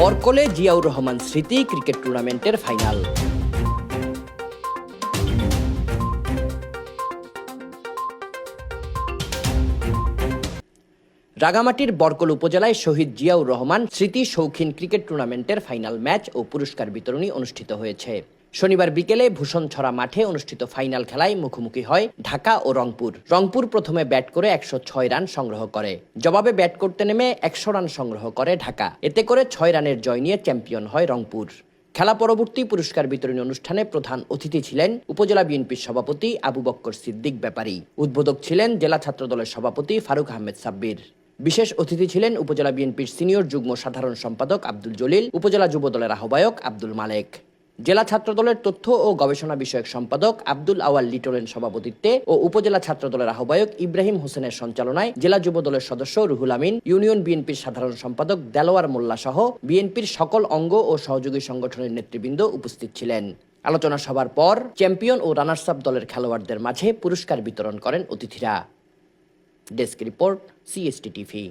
বরকলে জিয়াউর রহমান স্মৃতি ক্রিকেট টুর্নামেন্টের ফাইনাল। রাগামাটির বরকল উপজেলায় শহীদ জিয়াউর রহমান স্মৃতি শৌখিন ক্রিকেট টুর্নামেন্টের ফাইনাল ম্যাচ ও পুরস্কার বিতরণী অনুষ্ঠিত হয়েছে। শনিবার বিকেলে ভূষণছড়া মাঠে অনুষ্ঠিত ফাইনাল খেলায় মুখোমুখি হয় ঢাকা ও রংপুর। রংপুর প্রথমে ব্যাট করে একশো ছয় রান সংগ্রহ করে। জবাবে ব্যাট করতে নেমে একশো রান সংগ্রহ করে ঢাকা। এতে করে ছয় রানের জয় নিয়ে চ্যাম্পিয়ন হয় রংপুর। খেলা পরবর্তী পুরস্কার বিতরণী অনুষ্ঠানে প্রধান অতিথি ছিলেন উপজেলা বিএনপির সভাপতি আবু বক্কর সিদ্দিক ব্যাপারী। উদ্বোধক ছিলেন জেলা ছাত্র দলের সভাপতি ফারুক আহমেদ সাব্বির। বিশেষ অতিথি ছিলেন উপজেলা বিএনপির সিনিয়র যুগ্ম সাধারণ সম্পাদক আব্দুল জলিল, উপজেলা যুবদলের আহ্বায়ক আব্দুল মালেক। জেলা ছাত্রদলের তথ্য ও গবেষণা বিষয়ক সম্পাদক আব্দুল আওয়াল লিটলের সভাপতিত্বে ও উপজেলা ছাত্রদলের আহ্বায়ক ইব্রাহিম হোসেনের সঞ্চালনায় জেলা যুবদলের সদস্য রুহুল আমিন, ইউনিয়ন বিএনপির সাধারণ সম্পাদক দেলোয়ার মোল্লা সহ বিএনপির সকল অঙ্গ ও সহযোগী সংগঠনের নেতৃবৃন্দ উপস্থিত ছিলেন। আলোচনা সভার পর চ্যাম্পিয়ন ও রানার্স আপ দলের খেলোয়াড়দের মাঝে পুরস্কার বিতরণ করেন অতিথিরা। Desk report, CST TV.